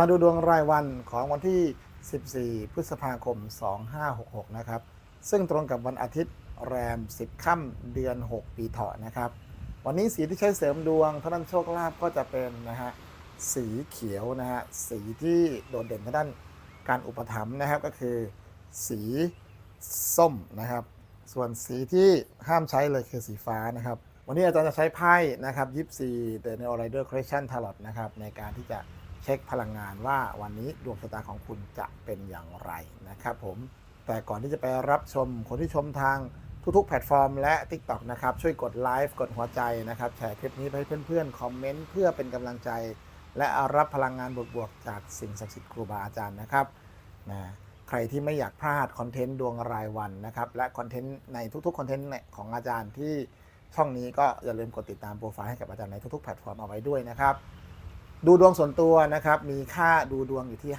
มาดูดวงรายวันของวันที่ 14 พฤษภาคม 2566 นะครับ ซึ่งตรงกับวันอาทิตย์แรม 10 ค่ำเดือน 6 ปีเถาะนะครับ วันนี้สีที่ใช้เสริมดวงท่านั้นโชคลาภก็จะเป็นนะฮะสีเขียวนะฮะสีที่โดดเด่นทางด้านการอุปถัมภ์นะครับก็คือ สีส้มนะครับ ส่วนสีที่ห้ามใช้เลยคือสีฟ้านะครับ วันนี้อาจารย์จะใช้ไพ่นะครับยิปซี The Neo Rider Collection Tarot นะครับในการที่จะ เช็คพลังงานว่าวันนี้ดวงชะตาของคุณจะเป็นอย่างไรนะครับผมแต่ก่อนที่จะไปรับชมคนที่ชมทางทุกๆ แพลตฟอร์มและ TikTok นะครับ ช่วยกดไลฟ์กดหัวใจนะครับ แชร์คลิปนี้ไปให้เพื่อนๆ คอมเมนต์เพื่อเป็นกำลังใจ และรับพลังงานบวกๆ จากสิ่งศักดิ์สิทธิ์ครูบาอาจารย์นะครับนะใครที่ไม่อยากพลาดคอนเทนต์ดวงรายวันนะครับ และคอนเทนต์ในทุกๆคอนเทนต์ของอาจารย์ที่ช่องนี้ก็อย่าลืมกดติดตามโปรไฟล์ให้กับอาจารย์ในทุกๆ แพลตฟอร์มเอาไว้ด้วยนะครับ ดูดวงส่วนตัวนะครับ มีค่าดูดวงอยู่ที่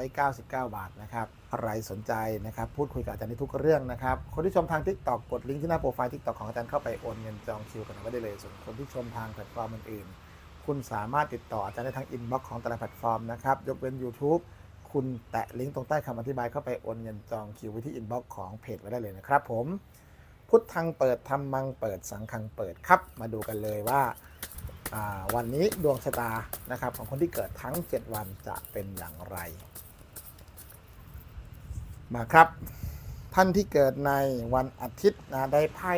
599 บาทนะครับใครสนใจนะครับ พูดคุยกับอาจารย์ในทุกเรื่องนะครับ คนที่ชมทาง TikTok กดลิงก์ที่หน้าโปรไฟล์ TikTok ของอาจารย์เข้าไปโอนเงินจองคิวกันไว้ได้เลย ส่วนคนที่ชมทางแพลตฟอร์มอื่นๆ คุณสามารถติดต่ออาจารย์ได้ทางอินบ็อกซ์ของแต่ละแพลตฟอร์มนะครับ ยกเว้น YouTube คุณแตะลิงก์ตรงใต้คำอธิบายเข้าไปโอนเงินจองคิวไว้ที่อินบ็อกซ์ของเพจไว้ได้เลยนะครับผม พุทธังเปิดธรรมังเปิดสังฆังเปิดครับ มาดูกันเลยว่า วันนี้ดวงชะตานะครับของคนที่เกิดทั้ง 7 วันจะเป็นอย่างไร มาครับ ท่านที่เกิดในวันอาทิตย์นะได้ไพ่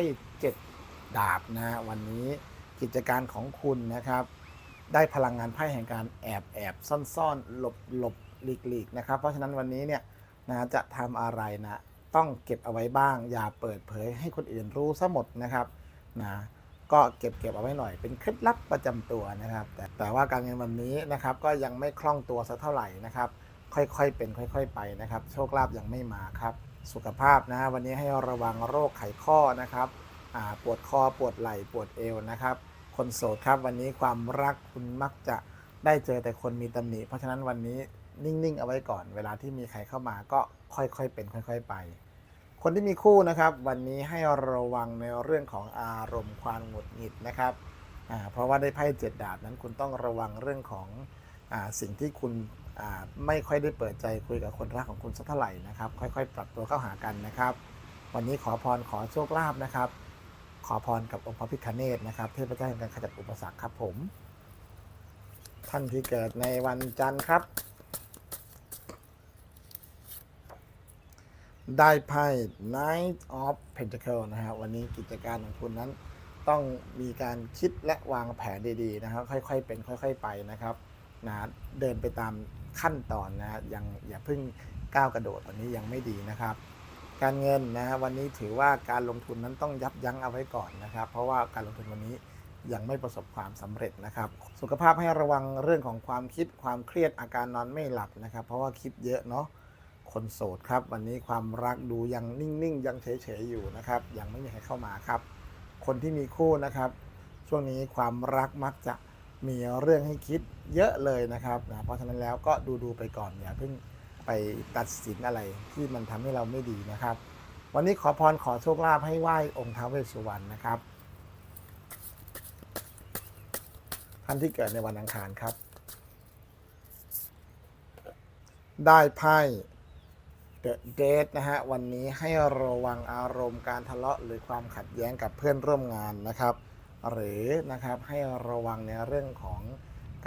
7ดาบนะวันนี้กิจการของคุณนะครับ ได้พลังงานไพ่แห่งการแอบแอบซ่อนซ่อนหลบหลบหลีกหลีกนะครับ เพราะฉะนั้นวันนี้เนี่ยนะจะทำอะไรนะ ต้องเก็บเอาไว้บ้าง อย่าเปิดเผยให้คนอื่นรู้ซะหมดนะครับนะ ก็เก็บเก็บเอาไว้หน่อย เป็นเคล็ดลับประจำตัวนะครับ แต่แต่ว่าการเงินวันนี้นะครับก็ยังไม่คล่องตัวสักเท่าไหร่นะครับ ค่อยๆเป็น ค่อย ๆ ไปนะครับ โชคลาภยังไม่มาครับ สุขภาพนะวันนี้ให้ระวังโรคไขข้อนะครับปวดคอปวดไหล่ปวดเอวนะครับ คนโสดครับวันนี้ความรักคุณมักจะได้เจอแต่คนมีตำหนิเพราะฉะนั้นวันนี้นิ่งๆ เอาไว้ก่อน เวลาที่มีใครเข้ามาก็ค่อยๆเป็น ค่อย ๆ ไป คนที่มีคู่นะครับ วันนี้ให้ระวังในเรื่องของอารมณ์ความหงุดหงิดนะครับเพราะว่าได้ไพ่เจ็ดดาบนั้นคุณต้องระวังเรื่องของอสิ่งที่คุณไม่ค่อยได้เปิดใจคุยกับคนรักของคุณสักเท่าไหร่นะครับ ค่อยๆ ปรับตัวเข้าหากันนะครับ วันนี้ขอพรขอโชคลาภนะครับ ขอพรกับองค์พระพิฆเนศนะครับเทพเจ้าแห่งการขจัดอุปสรรคครับผม ท่านที่เกิดในวันจันทร์ครับ ได้ไพ่ Knight of Pentacle นะฮะวันนี้กิจการของคุณนั้น ต้องมีการคิดและวางแผนดีๆนะครับค่อยๆเป็นค่อยๆไปนะครับนะเดินไปตามขั้นตอนนะฮะยังอย่าเพิ่งก้าวกระโดดวันนี้ยังไม่ดีนะครับ การเงินนะฮะวันนี้ถือว่าการลงทุนนั้นต้องยับยั้งเอาไว้ก่อนนะครับ เพราะว่าการลงทุนวันนี้ยังไม่ประสบความสำเร็จนะครับ สุขภาพให้ระวังเรื่องของความคิดความเครียดอาการนอนไม่หลับนะครับ เพราะว่าคิดเยอะเนาะ คนโสดครับ วันนี้ความรักดูยังนิ่งๆ ยังเฉยๆอยู่นะครับ ยังไม่มีใครเข้ามาครับ คนที่มีคู่นะครับ ช่วงนี้ความรักมักจะมีเรื่องให้คิดเยอะเลยนะครับนะเพราะฉะนั้นแล้วก็ดูๆไปก่อนอย่าเพิ่งไปตัดสินอะไรที่มันทำให้เราไม่ดีนะครับ วันนี้ขอพรขอโชคลาภให้ไหว้องค์ท้าวเวสสุวรรณนะครับท่านที่เกิดในวันอังคารครับ ได้ไพ่ เดอะเดทนะฮะวันนี้ให้ระวังอารมณ์การทะเลาะหรือความขัดแย้งกับเพื่อนร่วมงานนะครับ หรือนะครับให้ระวังในเรื่องของ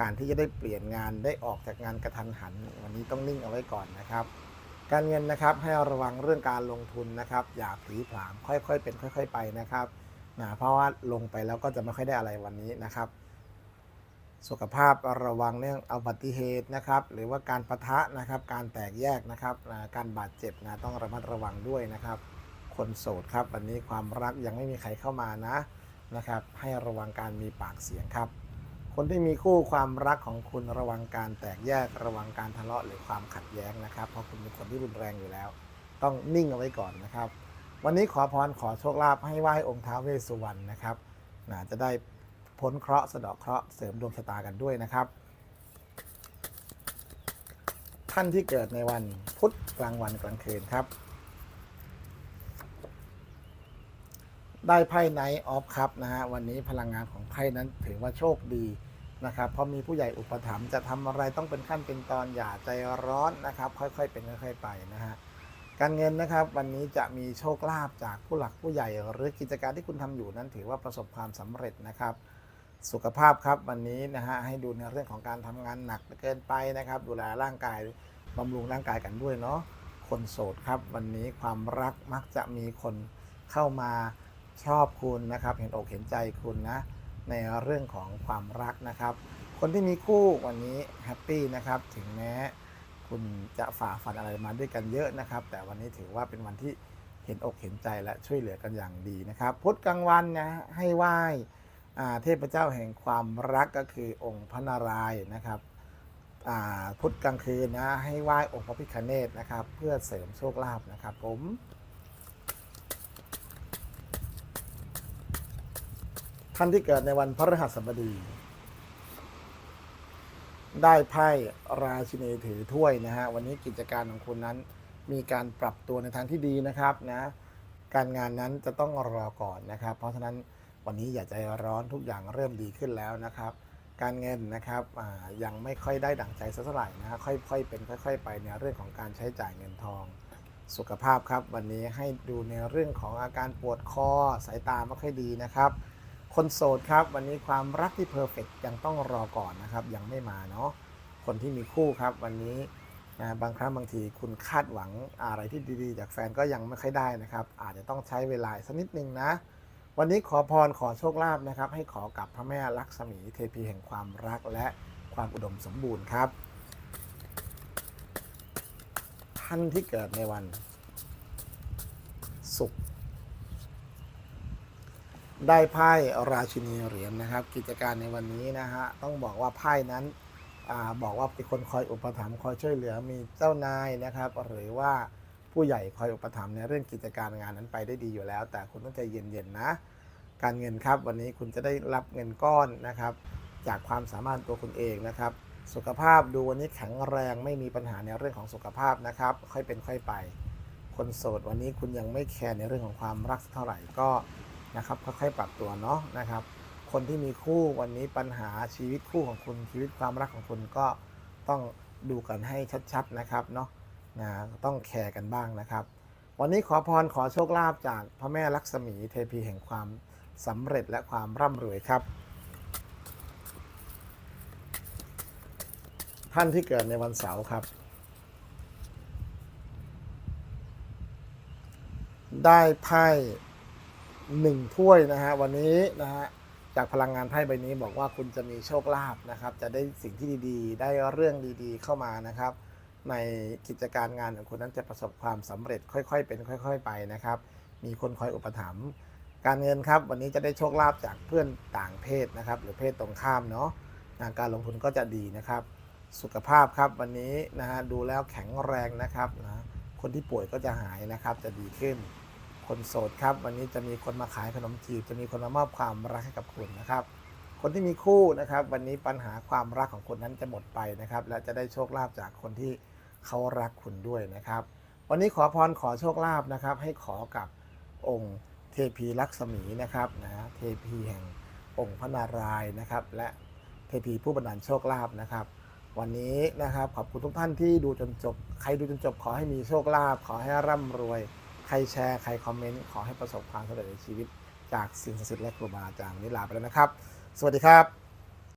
การที่จะได้เปลี่ยนงานได้ออกจากงานกระทันหัน วันนี้ต้องนิ่งเอาไว้ก่อนนะครับ การเงินนะครับให้ระวังเรื่องการลงทุนนะครับ อย่าผลีผลามค่อยๆเป็นค่อย ๆ ไปนะครับนะเพราะว่าลงไปแล้วก็จะไม่ค่อยได้อะไรวันนี้นะครับ สุขภาพระวังเรื่องอุบัติเหตุนะครับ หรือว่าการประทะนะครับ การแตกแยกนะครับ การบาดเจ็บนะต้องระมัดระวังด้วยนะครับ คนโสดครับ วันนี้ความรักยังไม่มีใครเข้ามานะนะครับ ให้ระวังการมีปากเสียงครับ คนที่มีคู่ความรักของคุณระวังการแตกแยกระวังการทะเลาะหรือความขัดแย้งนะครับ เพราะคุณเป็นคนที่รุนแรงอยู่แล้ว ต้องนิ่งเอาไว้ก่อนนะครับ วันนี้ขอพรขอโชคลาภให้ไหว้องค์ท้าวเวสสุวรรณนะครับนะจะได้ พ้นเคราะห์สะเดาะเคราะห์เสริมดวงชะตากันด้วยนะครับ ท่านที่เกิดในวันพุธกลางวันกลางคืนครับ ได้ไพ่ไนท์ออฟครับนะฮะวันนี้พลังงานของไพ่นั้นถือว่าโชคดีนะครับเพราะมีผู้ใหญ่อุปถัมภ์จะทำอะไรต้องเป็นขั้นเป็นตอนอย่าใจร้อนนะครับ ค่อยๆเป็นค่อยๆไปนะฮะการเงินนะครับ วันนี้จะมีโชคลาภจากผู้หลักผู้ใหญ่ หรือกิจการที่คุณทำอยู่นั้นถือว่าประสบความสำเร็จนะครับ สุขภาพครับวันนี้นะฮะให้ดูในเรื่องของการทำงานหนักเกินไปนะครับ ดูแลร่างกายบำรุงร่างกายกันด้วยเนาะคนโสดครับ วันนี้ความรักมักจะมีคนเข้ามาชอบคุณนะครับ เห็นอกเห็นใจคุณนะในเรื่องของความรักนะครับ คนที่มีคู่วันนี้แฮปปี้นะครับถึงแม้คุณจะฝ่าฟันอะไรมาด้วยกันเยอะนะครับ แต่วันนี้ถือว่าเป็นวันที่เห็นอกเห็นใจและช่วยเหลือกันอย่างดีนะครับพุธกลางวันนะให้ไหว้ เทพเจ้าแห่งความรักก็คือองค์พระนารายณ์นะครับพุธกลางคืนนะให้ไหว้องค์พระพิฆเนศนะครับ เพื่อเสริมโชคลาภนะครับผมท่านที่เกิดในวันพฤหัสบดี ได้ไพ่ราชินีถือถ้วยนะฮะวันนี้กิจการของคุณนั้นมีการปรับตัวในทางที่ดีนะครับนะการงานนั้นจะต้องรอก่อนนะครับ เพราะฉะนั้น วันนี้อย่าใจร้อนทุกอย่างเริ่มดีขึ้นแล้วนะครับ การเงินนะครับยังไม่ค่อยได้ดั่งใจสักเท่าไหร่นะฮะค่อยๆเป็นค่อย ๆ ไปในเรื่องของการใช้จ่ายเงินทอง สุขภาพครับ วันนี้ให้ดูในเรื่องของอาการปวดคอสายตาไม่ค่อยดีนะครับ คนโสดครับ วันนี้ความรักที่เพอร์เฟกยังต้องรอก่อนนะครับ ยังไม่มาเนาะคนที่มีคู่ครับ วันนี้นะบางครั้งบางทีคุณคาดหวังอะไรที่ดีๆ จากแฟนก็ยังไม่ค่อยได้นะครับ อาจจะต้องใช้เวลาสักนิดนึงนะ วันนี้ขอพรขอโชคลาภนะครับ ให้ขอกับพระแม่ลักษมีเทพีแห่งความรักและความอุดมสมบูรณ์ครับ ท่านที่เกิดในวัน ศุกร์ได้ไพ่ราชินีเหรียญนะครับ กิจการในวันนี้นะฮะต้องบอกว่าไพ่นั้นอบอกว่าเป็นคนคอยอุปถัมภ์คอยช่วยเหลือมีเจ้านายนะครับ หรือว่า ผู้ใหญ่คอยอุปถัมภ์ในเรื่องกิจการงานนั้นไปได้ดีอยู่แล้ว แต่คุณต้องใจเย็นๆนะ การเงินครับวันนี้คุณจะได้รับเงินก้อนนะครับ จากความสามารถตัวคุณเองนะครับ สุขภาพดูวันนี้แข็งแรงไม่มีปัญหาในเรื่องของสุขภาพนะครับ ค่อยเป็นค่อยไป คนโสดวันนี้คุณยังไม่แคร์ในเรื่องของความรักสักเท่าไหร่ก็นะครับค่อยๆปรับตัวเนาะนะครับ คนที่มีคู่วันนี้ปัญหาชีวิตคู่ของคุณชีวิตความรักของคุณก็ต้องดูกันให้ชัดๆนะครับเนาะ นะต้องแคร์กันบ้างนะครับ วันนี้ขอพรขอโชคลาภจากพระแม่ลักษมีเทพีแห่งความสำเร็จและความร่ำรวยครับ ท่านที่เกิดในวันเสาร์ครับ ได้ไพ่หนึ่งถ้วยนะฮะวันนี้นะฮะจากพลังงานไพ่ใบนี้บอกว่าคุณจะมีโชคลาภนะครับ จะได้สิ่งที่ดีๆ ได้เรื่องดีๆเข้ามานะครับ ในกิจการงานของคุณนั้นจะประสบความสำเร็จค่อยๆ เป็นค่อย ๆ ไปนะครับ มีคนคอยอุปถัมภ์การเงินครับ วันนี้จะได้โชคลาภจากเพื่อนต่างเพศนะครับ หรือเพศตรงข้ามเนาะงานการลงทุนก็จะดีนะครับ สุขภาพครับวันนี้นะฮะดูแล้วแข็งแรงนะครับนะคนที่ป่วยก็จะหายนะครับ จะดีขึ้น คนโสดครับ วันนี้จะมีคนมาขายขนมจีบจะมีคนมามอบความรักให้กับคุณนะครับ คนที่มีคู่นะครับ วันนี้ปัญหาความรักของคนนั้นจะหมดไปนะครับ และจะได้โชคลาภจากคนที่ เขารักคุณด้วยนะครับ วันนี้ขอพรขอโชคลาภนะครับ ให้ขอกับองค์เทพีลักษมีนะครับนะเทพีแห่งองค์พระนารายณ์นะครับ และเทพีผู้บันดาลโชคลาภนะครับ วันนี้นะครับขอบคุณทุกท่านที่ดูจนจบ ใครดูจนจบขอให้มีโชคลาภขอให้ร่ำรวย ใครแชร์ใครคอมเมนต์ขอให้ประสบความสำเร็จในชีวิต จากสิ่งศักดิ์สิทธิ์และครูบาอาจารย์วันนี้ลาไปแล้วนะครับ สวัสดีครับ